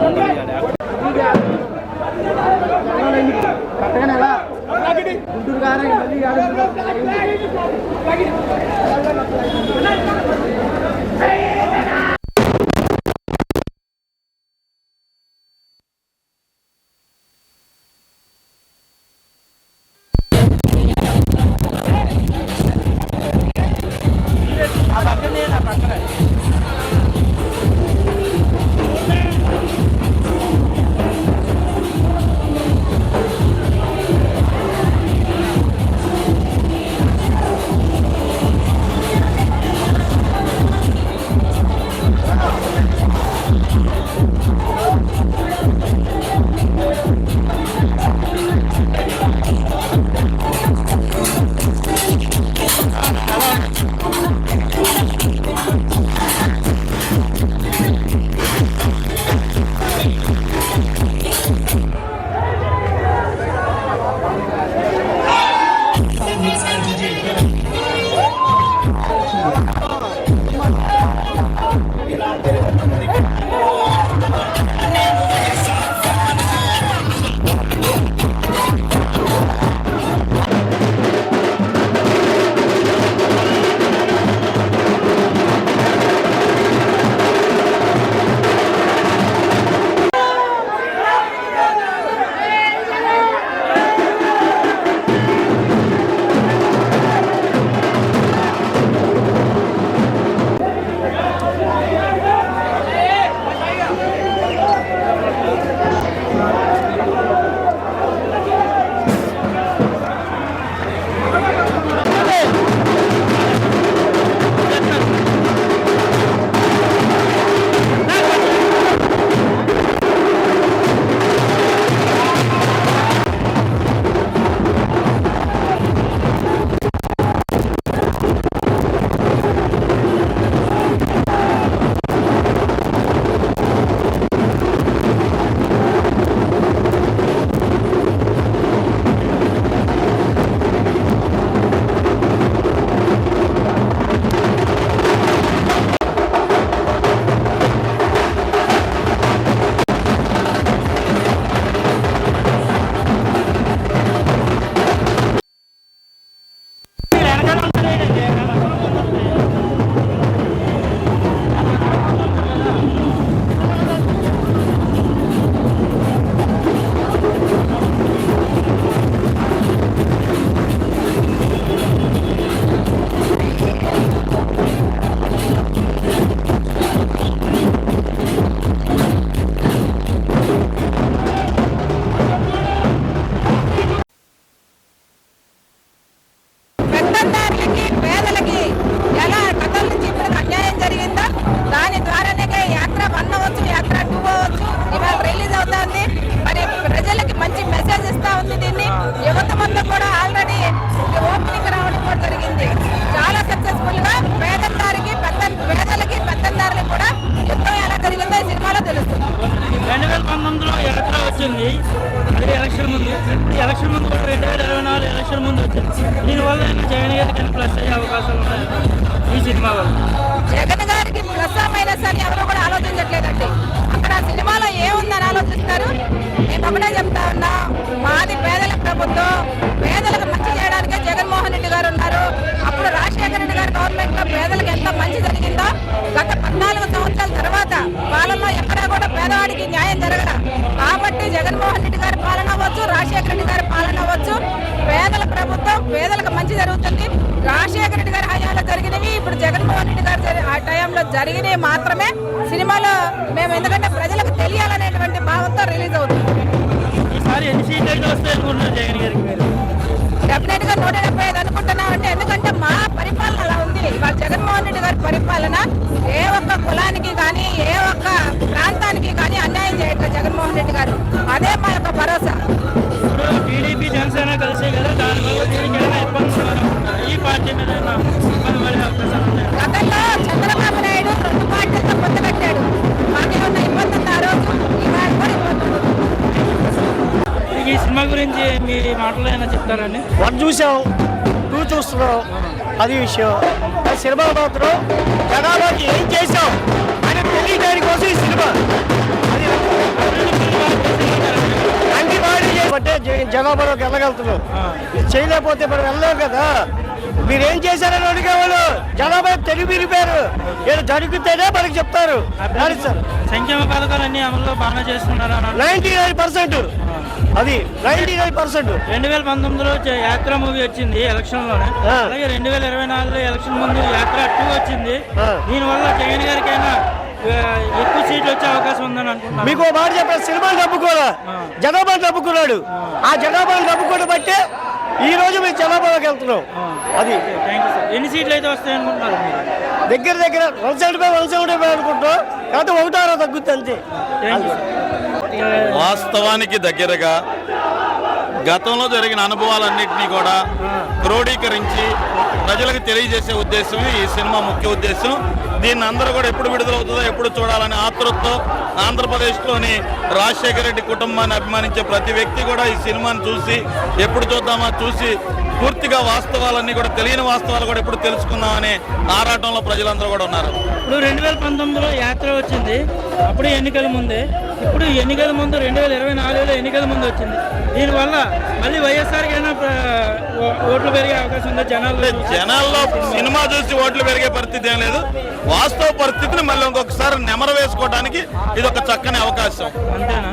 ఎందుకంటే pra trás. వచ్చింది అదే ఎలక్షన్ ముందు ఈ ఎలక్షన్ ముందు కూడా రెండు వేల ఇరవై నాలుగు ఎలక్షన్ ముందు వచ్చింది. దీనివల్ల జగన్ గారికి ప్లస్ అయ్యే అవకాశం ఉన్నాయి ఈ సినిమా వల్ల. జగన్ గారికి ప్లస్ మైనస్ అని ఎవరు కూడా ఆలోచించట్లేదండి అక్కడ సినిమాలో ఏముందని ఆలోచిస్తారు? నేను ఒకటే చెప్తా ఉన్నా. మాది పేదల ప్రభుత్వం. పేదలకు మంచి చేయడానికే జగన్మోహన్ రెడ్డి గారు ఉన్నారు. అప్పుడు రాజశేఖర రెడ్డి గారు గవర్నమెంట్లో పేదలకు ఎంత మంచి జరిగిందో గత పద్నాలుగు సంవత్సరాల తర్వాత పాలనలో ఎక్కడా కూడా పేదవాడికి న్యాయం జరగడం కాబట్టి జగన్మోహన్ రెడ్డి గారి పాలన అవ్వచ్చు రాజశేఖర రెడ్డి గారి పాలన అవ్వచ్చు. పేదల ప్రభుత్వం పేదలకు మంచి జరుగుతుంది. రాజశేఖర రెడ్డి గారి హయాంలో జరిగినవి ఇప్పుడు జగన్మోహన్ రెడ్డి గారు ఆ టైంలో జరిగినవి మాత్రమే. సినిమాలో మేము ఎందుకంటే ప్రజలకు తెలియాలనేటువంటి భావంతో రిలీజ్ అవుతుంది. డెఫినెట్గా నూట డెబ్బై ఐదు అనుకుంటున్నాం అంటే ఎందుకంటే మా పరిపాలన అలా ఉంది. ఇవాళ జగన్మోహన్ రెడ్డి గారి పరిపాలన ఏ ఒక్క కులానికి కానీ ఏ ఒక్క ప్రాంతానికి కానీ అన్యాయం చేయట్లేదు జగన్మోహన్ రెడ్డి గారు. అదే మా యొక్క భరోసా. టీడీపీ జనసేన కలిసే కదా దానివల్ల ఇబ్బంది? ఈ పార్టీ మీద గతంలో చంద్రబాబు నాయుడు రెండు పార్టీలతో పొత్తు పెట్టాడు. మాకేమన్నా ఇబ్బంది ఉంది ఆ రోజు? ఇవాళ కూడా ఇబ్బంది ఉంది. ఈ సినిమా గురించి మీ మాటలో ఏమైనా చెప్తారండి వన్ చూసాం టూ చూస్తున్నాం. అది విషయం. ఆ సినిమా మాత్రం జనాలకి ఏం చేసాం అని తెలియడానికి కోసం ఈ సినిమా. అన్ని బాడీ చేయబట్టే జ- జనాభాలోకి వెళ్ళగలుగుతున్నాం. చేయలేకపోతే మనం వెళ్ళలేం కదా. మీరేం చేశారని అడిగేవాళ్ళు జనాభా తెలివి మీరిపోయారు ఏదో జరిగితేనే మనకి చెప్తారు. సంక్షేమ పథకాలన్నీ అమలు బాగా చేస్తున్నారు నైన్టీ నైన్ పర్సెంట్. అది నైన్టీ నైన్ పర్సెంట్. రెండు వేల పంతొమ్మిదిలో యాత్ర మూవీ వచ్చింది ఎలక్షన్లోనే ఆ. అలాగే రెండు వేల ఇరవై నాలుగులో ఎలక్షన్ ముందు యాత్ర టూ వచ్చింది. దీనివల్ల జగన్ గారికైనా ఎక్కువ సీట్లు వచ్చే అవకాశం ఉందని అనుకుంటున్నాను. మీకు మాట చెప్పారు సినిమాలు నమ్ముకోరా? జనాభాను నమ్ముకున్నాడు. ఆ. జనాభాను నమ్ముకోవడం బట్టే ఈ రోజు మేము జనాభాలోకి వెళ్తున్నాం. అది. Thank you sir. ఎన్ని సీట్లు అయితే వస్తాయి అనుకుంటున్నారు దగ్గర దగ్గర one seventy five one seventy five అనుకుంటాం కాకపోతే ఒకటారో తగ్గుద్ది అంతే. Thank you sir. వాస్తవానికి దగ్గరగా గతంలో జరిగిన అనుభవాలన్నింటినీ కూడా క్రోడీకరించి ప్రజలకు తెలియజేసే ఉద్దేశం ఈ సినిమా ముఖ్య ఉద్దేశం. దీన్ని అందరూ కూడా ఎప్పుడు విడుదలవుతుందో ఎప్పుడు చూడాలని ఆతృతతో ఆంధ్రప్రదేశ్లోని రాజశేఖర రెడ్డి కుటుంబాన్ని అభిమానించే ప్రతి వ్యక్తి కూడా ఈ సినిమాని చూసి ఎప్పుడు చూద్దామా చూసి పూర్తిగా వాస్తవాలన్నీ కూడా తెలియని వాస్తవాలు కూడా ఎప్పుడు తెలుసుకుందామనే ఆరాటంలో ప్రజలందరూ కూడా ఉన్నారు. ఇప్పుడు రెండు వేల పంతొమ్మిదిలో యాత్ర వచ్చింది. అప్పుడు ఎన్నికల ముందే ఇప్పుడు ఎన్నికల ముందు రెండు వేల ఇరవై నాలుగులో ఎన్నికల ముందు వచ్చింది. దీనివల్ల మళ్ళీ వైఎస్ఆర్కి అయినా ఓట్లు పెరిగే అవకాశం ఉందా? జనాలు జనాల్లో సినిమా చూసి ఓట్లు పెరిగే పరిస్థితి ఏం లేదు. వాస్తవ పరిస్థితిని మళ్ళీ ఇంకొకసారి నెమర వేసుకోవడానికి ఇది ఒక చక్కని అవకాశం. అంతేనా?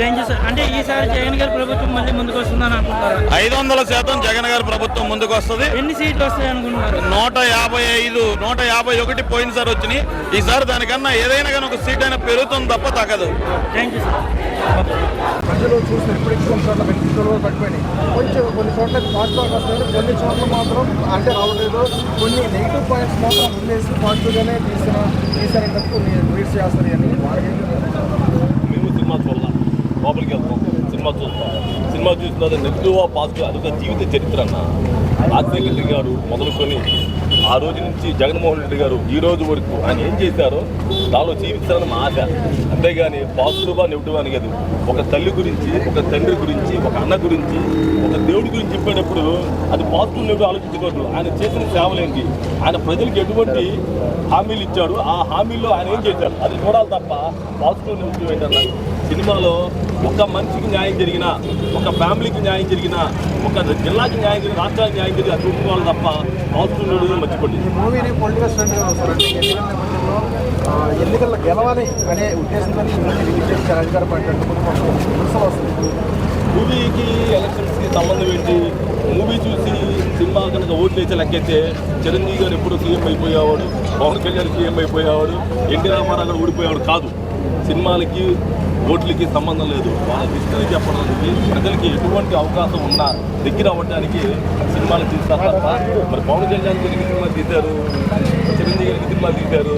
Thank you sir. అంటే ఈసారి జగన్ గారి ప్రభుత్వం మళ్ళీ ముందుకు వస్తుందని అనుకుంటారా ఐదు వందల శాతం జగన్ గారి ప్రభుత్వం ముందుకు వస్తుంది ఎన్ని సీట్లు వస్తాయి అనుకుంటున్నారు? నూట యాభై ఐదు నూట యాభై ఒకటి పోయినసారి వచ్చినాయి. ఈసారి దానికన్నా ఏదైనా కానీ ఒక సీట్ అయినా పెరుగుతుంది తప్ప తగ్గదు. Thank you sir. ప్రజలు చూసిన తగ్గిపోయినాయి కొంచెం కొన్ని చోట్ల పాజిటివ్ వస్తుంది. కొన్ని చోట్ల మాత్రం అంటే రావట్లేదు. కొన్ని నెగిటివ్ పాయింట్స్ మాత్రం ముందేసి పాజిటివ్గానే తీసిన తీసారంటే కొన్ని రీడ్స్ చేస్తారు అని మేము సినిమా చూడాలి. లోపలికి వెళ్తాం. సినిమా చూస్తాం. సినిమా చూసిన నెగిటివ్ పాజిటివ్ అదొక జీవిత చరిత్ర అన్న. రాజశేఖర్ రెడ్డి గారు మొదలుకొని ఆ రోజు నుంచి జగన్మోహన్ రెడ్డి గారు ఈ రోజు వరకు ఆయన ఏం చేశారో దానిలో జీవించాలని మా ఆశ. అంతేగాని పాజిటివ్గా నెగిటివ్ అని కాదు. ఒక తల్లి గురించి ఒక తండ్రి గురించి ఒక అన్న గురించి ఒక దేవుడి గురించి చెప్పేటప్పుడు అది పాజిటివ్ నెగిటివ్ ఆలోచించకూడదు ఆయన చేసిన సేవలేంటి ఆయన ప్రజలకు ఎటువంటి హామీలు ఇచ్చాడు? ఆ హామీల్లో ఆయన ఏం చేశారు? అది చూడాలి తప్ప పాజిటివ్ నెగిటివ్ ఏంటన్నా? సినిమాలో ఒక మనిషికి న్యాయం జరిగినా ఒక ఫ్యామిలీకి న్యాయం జరిగినా ఒక జిల్లాకి న్యాయం జరిగిన రాష్ట్రానికి న్యాయం జరిగిన అది చూసుకోవాలి తప్ప పాజిటివ్ నెగిటివ్ మర్చిపోండి. మూవీని పొలిటికల్ ఎన్నికల్లో గెలవాలి అనే ఉద్దేశంతో అధికార పార్టీ మూవీకి ఎలక్షన్స్కి సంబంధం ఏంటి? మూవీ చూసి సినిమా కనుక ఓట్లు వేసే లెక్కైతే చిరంజీవి గారు ఎప్పుడు సీఎం అయిపోయేవాడు పవన్ కళ్యాణ్ సీఎం అయిపోయేవాడు ఎన్టీ రామారావు గారు ఊడిపోయేవాడు కాదు. సినిమాలకి ఓట్లకి సంబంధం లేదు. వాళ్ళ హిస్టరీ చెప్పడానికి ప్రజలకి ఎటువంటి అవకాశం ఉన్నా దగ్గర అవ్వడానికి సినిమాలు తీస్తారు తప్ప మరి పవన్ కళ్యాణ్ గారికి సినిమా తీశారు చిరంజీవి గారికి సినిమా తీశారు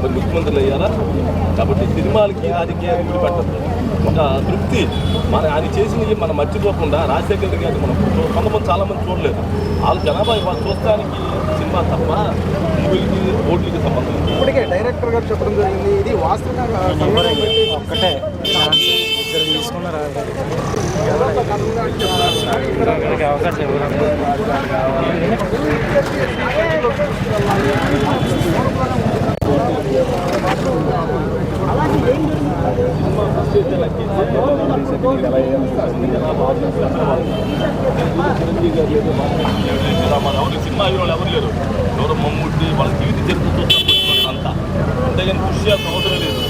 మరి ముఖ్యమంత్రులు అయ్యారా? కాబట్టి సినిమాలకి రాజకీయాలు పెట్టద్దు ఒక తృప్తి. మన ఆయన చేసినవి మనం మర్చిపోకుండా రాజశేఖర్ రెడ్డి గారిని మనం కొంతమంది చాలా మంది చూడలేదు. వాళ్ళు జనాభా వాళ్ళు చూడటానికి సినిమా తప్ప మూవీలకి ఓట్లకి సంబంధం ఇప్పటికే డైరెక్టర్ గారు చెప్పడం జరిగింది. ఇది వాస్తవంగా ఒక్కటే. ఎవరు? సినిమా హీరోలు ఎవరు లేరు ఎవరు మమ్ముట్టి వాళ్ళ జీవిత చరిత్ర చూస్తున్నారు అంతా అంతేగాని కృషి చేయాల్సిన అవసరం లేదు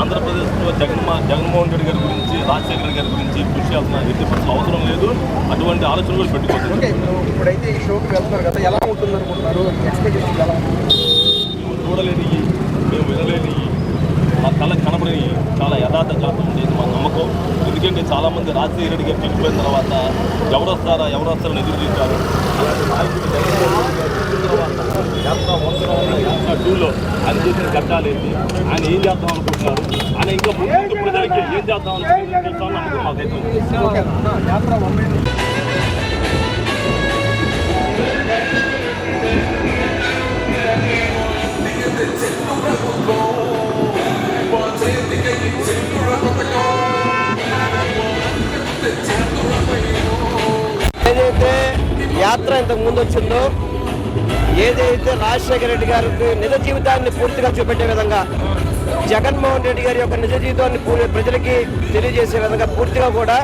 ఆంధ్రప్రదేశ్లో జగన్ జగన్మోహన్ రెడ్డి గారి గురించి రాజశేఖర రెడ్డి గారి గురించి కృషి చేయాల్సిన ఎట్టి పరిస్థితుల్లో అవసరం లేదు అటువంటి ఆలోచన కూడా పెట్టుకోవచ్చు ఇప్పుడైతే ఈ షోకి వెళ్తున్నారు కదా ఎలా ఉంటుంది అనుకుంటున్నారు ఎక్స్పెక్టేషన్ మేము వినలేని మా కళ్ళకి కనబడని చాలా యథార్థ జాతం ఉండేది మా నమ్మకం. ఎందుకంటే చాలామంది రాజశేఖర రెడ్డి గారు చనిపోయిన తర్వాత ఎవరొస్తారా ఎవరొస్తారని ఎదురు చూశారు. అలాంటి నాయకుడు యాత్ర యాత్ర టూలో ఆయన చేసిన ఘట్టాలు ఏంటి? ఆయన ఏం చేద్దాం అనుకుంటున్నారు? ఆయన ఇంకా ముందు ప్రజలకి ఏం చేద్దాం అనుకుంటున్నారు? తెలుసా నమ్మకం మాకైతే ఏదైతే యాత్ర ఇంతకు ముందు వచ్చిందో ఏదైతే రాజశేఖర రెడ్డి గారికి నిజ జీవితాన్ని పూర్తిగా చూపెట్టే విధంగా జగన్మోహన్ రెడ్డి గారి యొక్క నిజ జీవితాన్ని ప్రజలకి తెలియజేసే విధంగా పూర్తిగా కూడా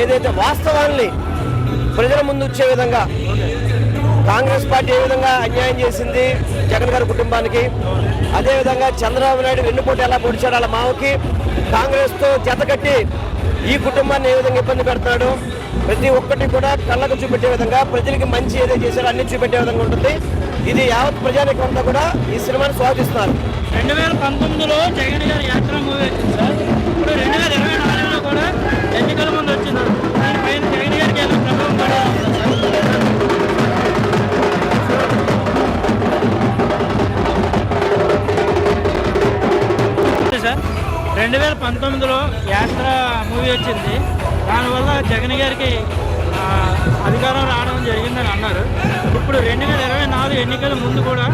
ఏదైతే వాస్తవాన్ని ప్రజల ముందు వచ్చే విధంగా కాంగ్రెస్ పార్టీ ఏ విధంగా అన్యాయం చేసింది జగన్ గారి కుటుంబానికి అదేవిధంగా చంద్రబాబు నాయుడు వెన్నుపోటు ఎలా పొడిచాడు వాళ్ళ మావకి కాంగ్రెస్తో జతకట్టి ఈ కుటుంబాన్ని ఏ విధంగా ఇబ్బంది పెడుతున్నాడు? ప్రతి ఒక్కటి కూడా కళ్ళకు చూపెట్టే విధంగా ప్రజలకి మంచి ఏదైతే చేశారో అన్ని చూపెట్టే విధంగా ఉంటుంది. ఇది యావత్ ప్రజానికం అంతా కూడా ఈ సినిమాను స్వాగతిస్తున్నారు రెండు వేల పంతొమ్మిదిలో జగన్ గారి యాత్ర మూవీ వచ్చింది సార్. ఇప్పుడు రెండు వేల ఇరవై నాలుగులో కూడా ఎన్నికల ముందు వచ్చింది. దీనిపైన జగన్ గారికి ఏమైనా ప్రభావం పడేది సార్. రెండు వేల పంతొమ్మిదిలో యాత్ర మూవీ వచ్చింది. దానివల్ల జగన్ గారికి అధికారం రావడం జరిగిందని అన్నారు. ఇప్పుడు రెండు వేల ఇరవై నాలుగు ఎన్నికల ముందు కూడా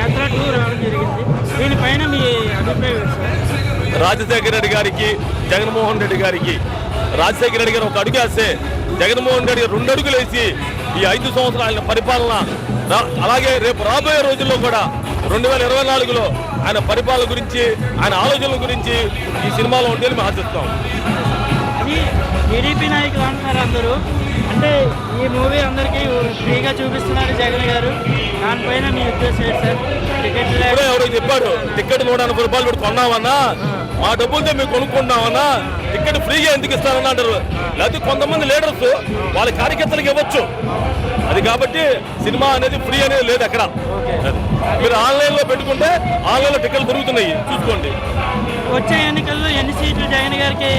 యాత్ర టూ రావడం జరిగింది. దీనిపైన మీ అభిప్రాయం రాజశేఖర రెడ్డి గారికి జగన్మోహన్ రెడ్డి గారికి రాజశేఖర రెడ్డి గారు ఒక అడుగు వేస్తే జగన్మోహన్ రెడ్డి గారు రెండు అడుగులు వేసి ఈ ఐదు సంవత్సరాల పరిపాలన అలాగే రేపు రాబోయే రోజుల్లో కూడా రెండు వేల ఇరవై నాలుగులో ఆయన పరిపాలన గురించి ఆయన ఆలోచనల గురించి ఈ సినిమాలో ఉంటే మేము ఆశిస్తాం. టీడీపీ నాయకులు అంటున్నారు అందరూ. అంటే ఈ మూవీ అందరికీ ఫ్రీగా చూపిస్తున్నారు జగన్ గారు. దానిపైన మీ ఉద్దేశం సార్? టికెట్ ఎవరో చెప్పాడు టికెట్ నూట ఎనభై రూపాయలు పెట్టి కొన్నామన్నా మా డబ్బులతో మేము కొనుక్కుంటామన్నా టికెట్ ఫ్రీగా ఎందుకు ఇస్తారని అంటారు. లేకపోతే కొంతమంది లీడర్స్ వాళ్ళ కార్యకర్తలకు ఇవ్వచ్చు. అది కాబట్టి సినిమా అనేది ఫ్రీ అనేది లేదు అక్కడ. మీరు ఆన్లైన్లో పెట్టుకుంటే ఆన్లైన్లో టికెట్లు దొరుకుతున్నాయి చూసుకోండి. వచ్చే ఎన్నికల్లో ఎన్ని సీట్లు జగన్ గారికి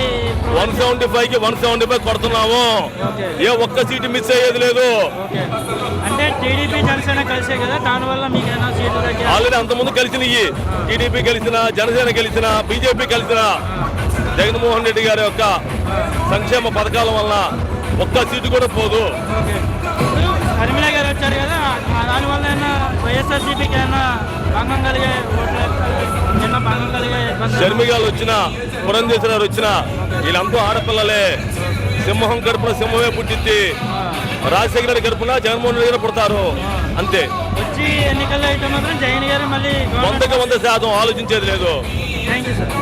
వన్ సెవెంటీ ఫైవ్కి వన్ సెవెంటీ ఫైవ్ కొడుతున్నాము. ఏ ఒక్క సీటు మిస్ అయ్యేది లేదు. అంటే టీడీపీ జనసేన కలిసే కదా దానివల్ల మీకు సీట్లు తగ్గా ఆల్రెడీ అంతకుముందు కలిసినవి. టీడీపీ గెలిచిన జనసేన గెలిచిన బీజేపీ గెలిచిన జగన్మోహన్ రెడ్డి గారి యొక్క సంక్షేమ పథకాల వల్ల ఒక్క సీటు కూడా పోదు. షర్మిల గారు వచ్చారు కదా దానివల్ల ఏమైనా వైఎస్ఆర్సీపీకి ఏమైనా భంగం కలిగే చిన్న భంగం కలిగే షర్మిగాలు వచ్చిన పురంధేశ్వరారు వచ్చిన వీళ్ళంతా ఆడపిల్లలే. సింహం గడుపున సింహమే పుట్టింది రాజశేఖర రెడ్డి గడుపున జగన్మోహన్ రెడ్డి గారు పుడతారు. అంతే. వచ్చి ఎన్నికల్లో అయితే మాత్రం జగన్ గారు మళ్ళీ వందకి వంద శాతం ఆలోచించేది లేదు. Thank you sir